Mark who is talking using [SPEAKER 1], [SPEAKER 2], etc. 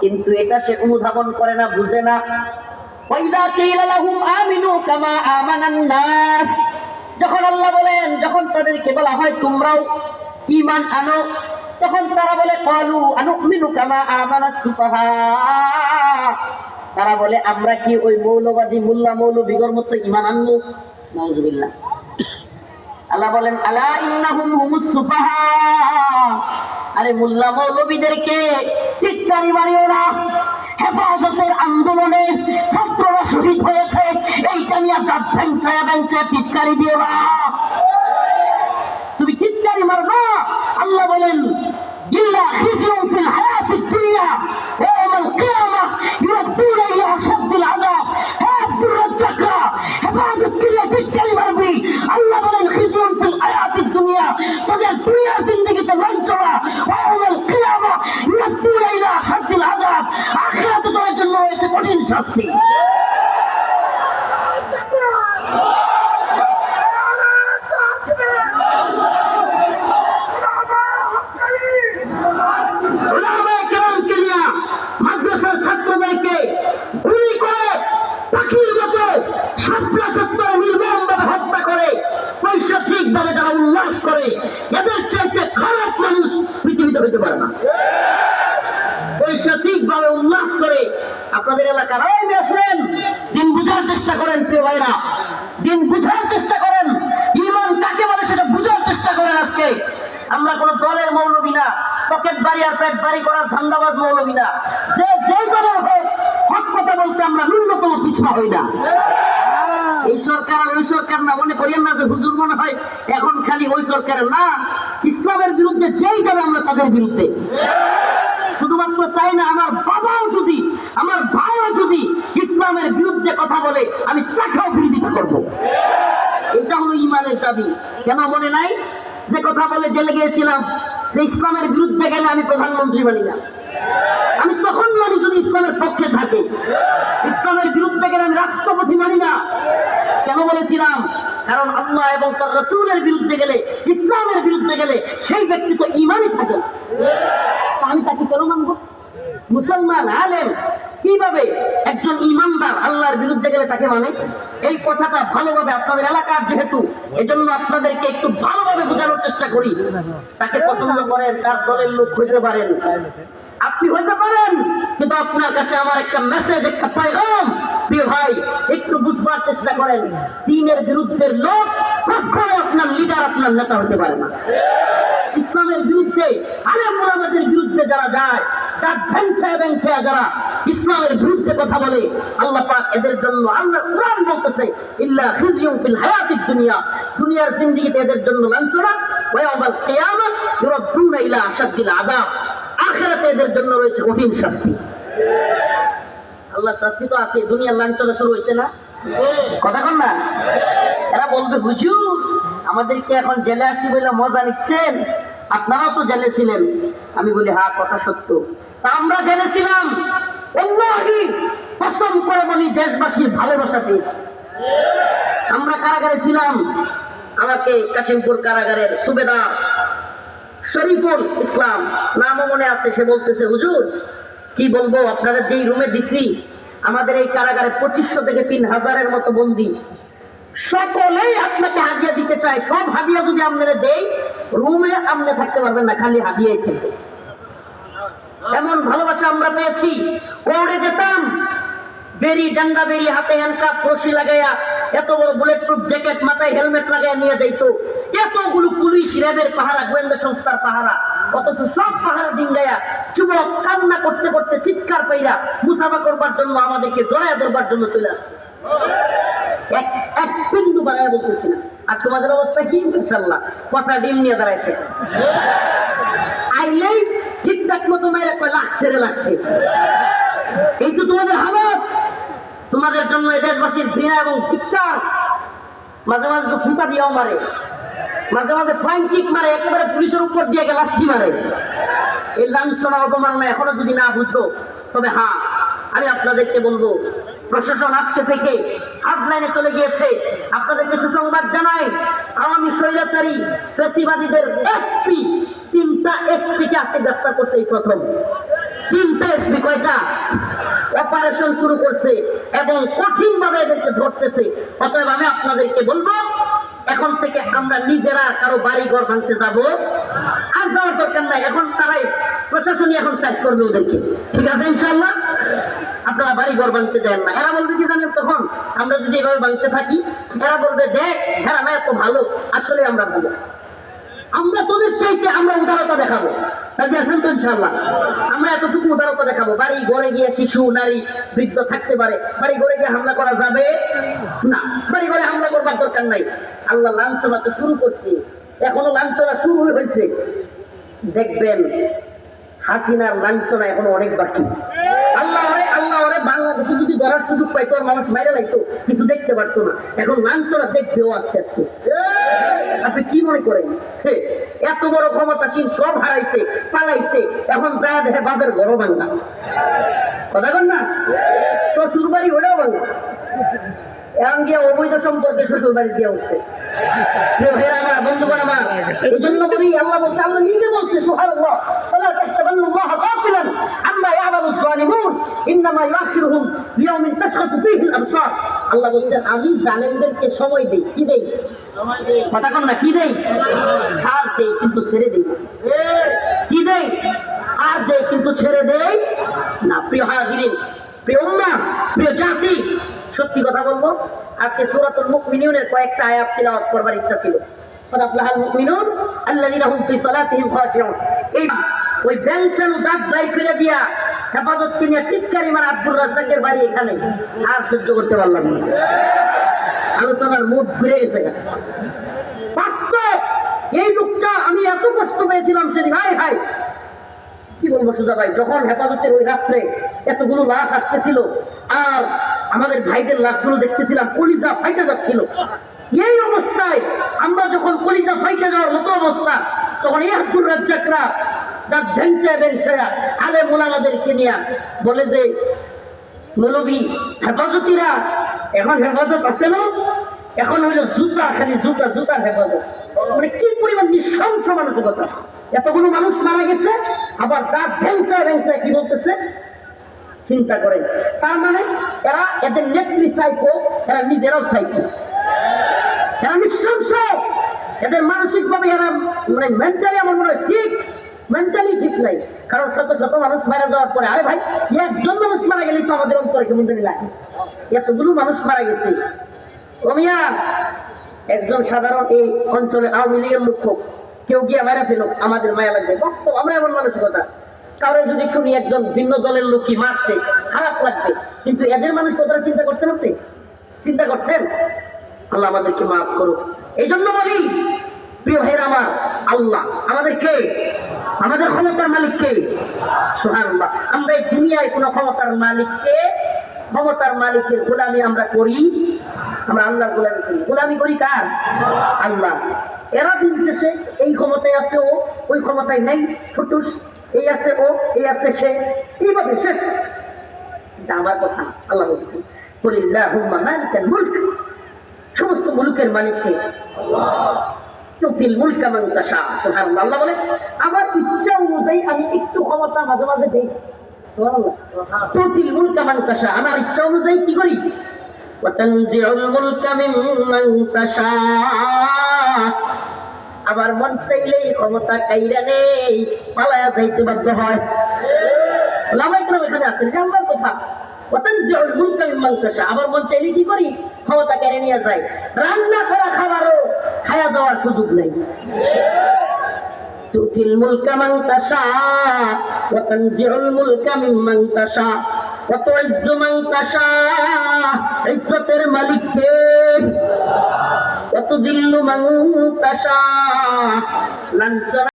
[SPEAKER 1] কিন্তু এটা সে অনুধাবন করে না, বুঝে না। আমিনু যখন আল্লাহ বলেন, যখন তাদেরকে বলা হয়, তোমরাও ঈমান আনো, তখন তারা বলে কামা আমানাস সুফাহা তারা বলে, আমরা কি ওই মৌলবাদী, মোল্লা মৌলবীগর মতো ঈমান আনব? নাউজুবিল্লাহ। আল্লাহ বলেন, আলা ইন্নাহুম হুমুস সুফাহা আরে মোল্লা মৌলবীদেরকে টিটকারি মারিও না। হেফাজতের আন্দোলনে ছাত্ররা শহীদ হয়েছে। এইটা নিয়ে দাঁত ভ্যাংচায়া ভ্যাংচায়া টিটকারি দিও না। তুমি টিটকারি মারবা আল্লাহ বলেন ইল্লা খিজরুন ফিল হায়াতিদ দুনিয়া ওয়া ইয়াউমাল কিয়ামাহ ইলা আযাব রাজ্জাকরা হেফাজত করে টিটকারি মারবি আল্লাহ বলেন খিজরুন ফিল হায়াতিদ দুনিয়া তোদের দুনিয়ার জিন্দেগিতে লাঞ্ছনা ওয়া ইয়াউমাল কিয়ামাহ ইউরাদ্দুনা ইলা আশাদ্দিল আযাব আখিরাতে তোদের জন্য রয়েছে কঠিন শাস্তি ওলামায়ে কেরামকে নিয়া মাদ্রাসার ছাত্রদেরকে গুলি করে পাখির মতো শাপলা চত্বরে নির্মমভাবে হত্যা করে পৈশাচিকভাবে যারা উল্লাস করে এদের চাইতে খারাপ মানুষ হইতে পারে না। পৈশাচিকভাবে উল্লাস করে আপনাদের এলাকার ওই মেয়ে দিন বুঝার চেষ্টা করেন প্রিয় ভাইরা। দিন বুঝার চেষ্টা করেন। ইমান কাকে বলে সেটা বুঝার চেষ্টা করেন আজকে। আমরা কোন দলের মৌলবী না, পকেট বাড়ি আর পেট বাড়ি করার ধান্দাবাজ মৌলবী না। যে যেই দলের হোক হক কথা বলতে আমরা ন্যূনতম পিছু হই না। এই সরকার আর ওই সরকার না, মনে করিয়েন না যে হুজুর মনে হয়, এখন খালি ওই সরকারের না। ইসলামের বিরুদ্ধে যেই যাবে আমরা তাদের বিরুদ্ধে। শুধুমাত্র তাই না, আমার বাবাও যদি, আমার ভাইও যদি ইসলামের বিরুদ্ধে কথা বলে, আমি তাকেও বিরোধিতা করব। এটা হলো ইমানের দাবি। কেন মনে নাই? যে কথা বলে জেলে গিয়েছিলাম ইসলামের বিরুদ্ধে গেলে আমি প্রধানমন্ত্রী বানি না। আমি তখন মানি যদি ইসলামের পক্ষে থাকে, ইসলামের বিরুদ্ধে গেলে আমি রাষ্ট্রপতি মানি না। কেন বলেছিলাম? কারণ আল্লাহ এবং তার রসুলের বিরুদ্ধে গেলে, ইসলামের বিরুদ্ধে গেলে সেই ব্যক্তি তো ইমানই থাকে আমি তাকে কেন মানবো? মুসলমান, আলেম, কীভাবে একজন ইমানদার আল্লাহর বিরুদ্ধে গেলে তাকে মানে? এই কথাটা ভালোভাবে আপনাদের এলাকার যেহেতু, এজন্য আপনাদেরকে একটু ভালোভাবে বোঝানোর চেষ্টা করি। তাকে পছন্দ করেন, তার দলের লোক হইতে পারেন। আপনি হইতে পারেন, কিন্তু আপনার কাছে আমার একটা মেসেজ একটা পাইলাম প্রিয় ভাই, একটু বুঝবার চেষ্টা করেন, দিনের বিরুদ্ধে লোক কখনো আপনার লিডার আপনার নেতা হতে পারে না। ইসলামের বিরুদ্ধে, আলেম মোলামাদের বিরুদ্ধে যারা যায় তার ভ্যাংছায় ভ্যাংছায় যারা ইসলামের বিরুদ্ধে কথা বলে, আল্লাহ পাক এদের জন্য, আল্লাহ কোরআন বলতেছে, ইল্লা খিজিয়ুম ফিল হায়াতিদ দুনিয়া। দুনিয়ার জিন্দেগিতে এদের জন্য লাঞ্ছনা, ওয়া ইয়াউমাল ইলা আশাদ্দিল আযাব। আখিরাতে এদের জন্য রয়েছে কঠিন শাস্তি। আল্লাহ শাস্তি তো আছে, দুনিয়ার লাঞ্ছনা শুরু হয়েছে না? কথা কন না? এরা বলবে, হুজুর, আমাদেরকে এখন জেলে আসি বলে মজা নিচ্ছেন? আপনারাও তো জেলে ছিলেন। আমি বলি হ্যাঁ কথা সত্য। তা আমরা জেলে ছিলাম। অন্যহি কসম করে বলি দেশবাসীর ভালোবাসা পেয়েছি। আমরা কারাগারে ছিলাম। আমাকে কাশিমপুর কারাগারের সুবেদার শরীফুল ইসলাম, নামও মনে আছে, সে বলতেছে, হুজুর, কি বলব, আপনারা যেই রুমে দিছি আমাদের এই কারাগারে পঁচিশশো থেকে তিন হাজারের মতো বন্দি। সকলেই আপনাকে হাদিয়া দিতে চায়। সব হাদিয়া যদি আপনারা দেই রুমে আপনি থাকতে পারবেন না, খালি হাদিয়াই খেলবে। এমন ভালোবাসা আমরা পেয়েছি। কোর্টে যেতাম বেরি ডান্ডা বেরি হাতে হ্যান্ডকাপ রশি লাগাইয়া এত বড় বুলেট প্রুফ জ্যাকেট মাথায় হেলমেট লাগাইয়া নিয়ে যাইতো। এতগুলো পুলিশ র্যাবের পাহারা, গোয়েন্দা সংস্থার পাহারা, অথচ সব পাহারা ডিঙ্গাইয়া যুবক কান্না করতে করতে চিৎকার পাইরা মুসাফা করবার জন্য আমাদেরকে জড়ায় ধরবার জন্য চলে আসতো এক এক বিন্দু বাড়ায় বলতেছি না। আর তোমাদের অবস্থা কি? ইনশাল্লাহ পচা ডিম নিয়ে দাঁড়াইতে আইলেই ঠিকঠাক মতো মেরে কয় লাগছে রে লাগছে এই তো তোমাদের হালত। তোমাদের জন্য এই দেশবাসীর ঘৃণা এবং ধিক্কার মাঝে মাঝে তো ফুটা দিয়েও মারে। মাঝে মাঝে ফাইন কিক মারে, একেবারে পুলিশের উপর দিয়ে লাঠি মারে। এই লাঞ্ছনা অপমাননা এখনও যদি না বুঝো, তবে হ্যাঁ আমি আপনাদেরকে বলব, প্রশাসন আজকে থেকে হাটলাইনে চলে গিয়েছে। আপনাদেরকে সুসংবাদ জানাই, আওয়ামী স্বৈরাচারী, ফেসিবাদীদের এসপি, তিনটা এসপি কে আজকে গ্রেফতার করছে এই প্রথম। তিনটা এসপি, কয়টা? অপারেশন শুরু করছে এবং কঠিন ভাবে এদেরকে ধরতেছে। অতএব আমি আপনাদেরকে বলব, এখন থেকে আমরা নিজেরা কারও বাড়ি ঘর ভাঙতে যাব। আর যাওয়ার দরকার নাই, এখন তারাই প্রশাসনই এখন সাইজ করবে ওদেরকে। ঠিক আছে ইনশাল্লাহ আপনারা বাড়ি ঘর ভাঙতে যান না। এরা বলবে কি জানেন তখন? আমরা যদি এভাবে ভাঙতে থাকি, এরা বলবে, দেখ হ্যাঁ এত ভালো, আসলে আমরা ভালো। আমরা তোদের চাইতে আমরা উদারতা দেখাবো। আমরা এতটুকু দেখাবো। বাড়ি, ঘরে গিয়ে শিশু, নারী থাকতে পারে। বাড়ি, ঘরে গিয়ে হামলা করা যাবে? না। বাড়ি, ঘরে হামলা দরকার নাই। আল্লাহ শুরু করছে। এখনও শুরু দেখবেন, হাসিনার লাঞ্ছনা এখনও অনেক বাকি। আল্লাহ আল্লাহ ওরে, বাংলাদেশে যদি ধরার সুযোগ পাইতো মানুষ মাইরা লাগতো কিছু দেখতে পারতো না। এখন লাঞ্ছনা দেখবেও আস্তে আস্তে। আপনি কি মনে করেন? এত বড় ক্ষমতাসীন, সব হারাইছে, পালাইছে, এখন যা দেখে বাপের ঘর বাংলা কথা কন না? শ্বশুর বাড়ি ওটাও বাংলা এখন গিয়ে অবৈধ সম্পর্কে শ্বশুর বাড়ি দিয়ে উঠছে বন্ধুগণ আমার, এই জন্য বলি, আল্লাহ বলছে, আল্লাহ নিজে বলছে তাহসাবান্নাল্লাহ গাফিলান বিমা ইয়ামালু আল্লাহ বলছেন আমি জালেমদেরকে সময় দেই। কি দেই? কথা না কি দেই? ছাড় দেই কিন্তু ছেড়ে দেই। কি দেই? ছাড় দেই কিন্তু ছেড়ে দেই না। প্রিয় হাজিরিন প্রিয় উম্মাহ প্রিয় জাতি সত্যি কথা বলব আজকে সুরাতুল মুকমিনুনের কয়েকটা আয়াত তিলাওয়াত করবার ইচ্ছা ছিল। ফাদাফলাহাল মুকমিনুন আল্লাযীনা হুম ফি সালাতিহিম খাশিউন। এই ওই ব্যাংক চালু দাঁত দায় করে দিয়া হেফাজত কিনে টিটকারি মার আব্দুর রাজ্জাকের বাড়ি এখানে আর সহ্য করতে পারলাম না। আলোচনার মুড ঘুরে গেছে বাস্তব, এই লোকটা আমি এত কষ্ট পেয়েছিলাম সেদিন। হাই হাই কি বলব সুজা ভাই, যখন হেফাজতের ওই রাত্রে এতগুলো লাশ আসতেছিল আর আমাদের ভাইদের লাশগুলো দেখতেছিলাম, কলিজা ফাইটে যাচ্ছিল। এই অবস্থায় আমরা যখন কলিজা ফাইটে যাওয়ার মতো অবস্থা, তখন এই আব্দুর রাজ্জাকরা বলে যে এখন হেফাজত আছে না? এখন হইল জুতা, খালি জুতা হেফাজত। মানে কি নৃশংস এতগুলো মানুষ মারা গেছে, আবার তার ভেংসা ভেংসা কি বলতেছে? চিন্তা করে তার মানে এরা এদের নেত্রী সাইকো এরা নিজেরাও সাইকো এরা নৃশংস। এদের মানসিক ভাবে এরা মানে মেন্টালি আমার মনে হয় ঠিক মেন্টালি ঠিক নাই। কারণ শত শত মানুষ মারা যাওয়ার পরে আরে ভাই একজন মানুষ মারা গেলে তো আমাদের অন্তরে কেমন জানি লাগে। এতগুলো মানুষ মারা গেছে। ওমিয়া একজন সাধারণ এই অঞ্চলে আওয়ামী লীগের হোক, কেউ গিয়ে মারা ফেল আমাদের মায়া লাগবে। বাস্তব আমরা এমন মানসিকতা। কারও যদি শুনি একজন ভিন্ন দলের লোক লোকই মারছে খারাপ লাগবে কিন্তু এদের মানুষ কতটা চিন্তা করছেন আপনি? চিন্তা করছেন? আল্লাহ আমাদেরকে মাফ করুক। এই জন্য বলি প্রিয় ভাইয়ের আমার আল্লাহ আমাদের কে আমাদের ক্ষমতার মালিক কে? সোহান আল্লাহ আমরা এই দুনিয়ায় কোনো ক্ষমতার মালিককে ক্ষমতার মালিকের গোলামি আমরা করি? আমরা আল্লাহর গোলামি করি। গোলামি করি কার? আল্লাহ। এরা দিন শেষে এই ক্ষমতায় আছে ও, ওই ক্ষমতায় নেই, ফুটুস। এই আছে ও, এই আছে সে। এইভাবে শেষ। এটা আমার কথা, আল্লাহ বলছে, কুলিল্লাহুম্মা মালিকাল মুলক। সমস্ত মুলুকের মালিককে আমার ইচ্ছা অনুযায়ী আমি একটু ক্ষমতা আমার ইচ্ছা অনুযায়ী কি করি? আবার মন চাইলেই ক্ষমতা কাইরা নেই, পালায়া যাইতে বাধ্য হয়। লামাই করম এখানে আছেন কথা। ওয়াতানজিউল মুলকা মিম্মান তাশা আবার মন চাইলে কি করি ক্ষমতা কেড়ে নিয়ে যায় রান্না করা খাবারও খায়া দেওয়ার সুযোগ নেই تؤتي الملك من تشاء وتنزع الملك ممن تشاء وتعز من تشاء عزة الملك وتذل من تشاء লাঞ্ছনা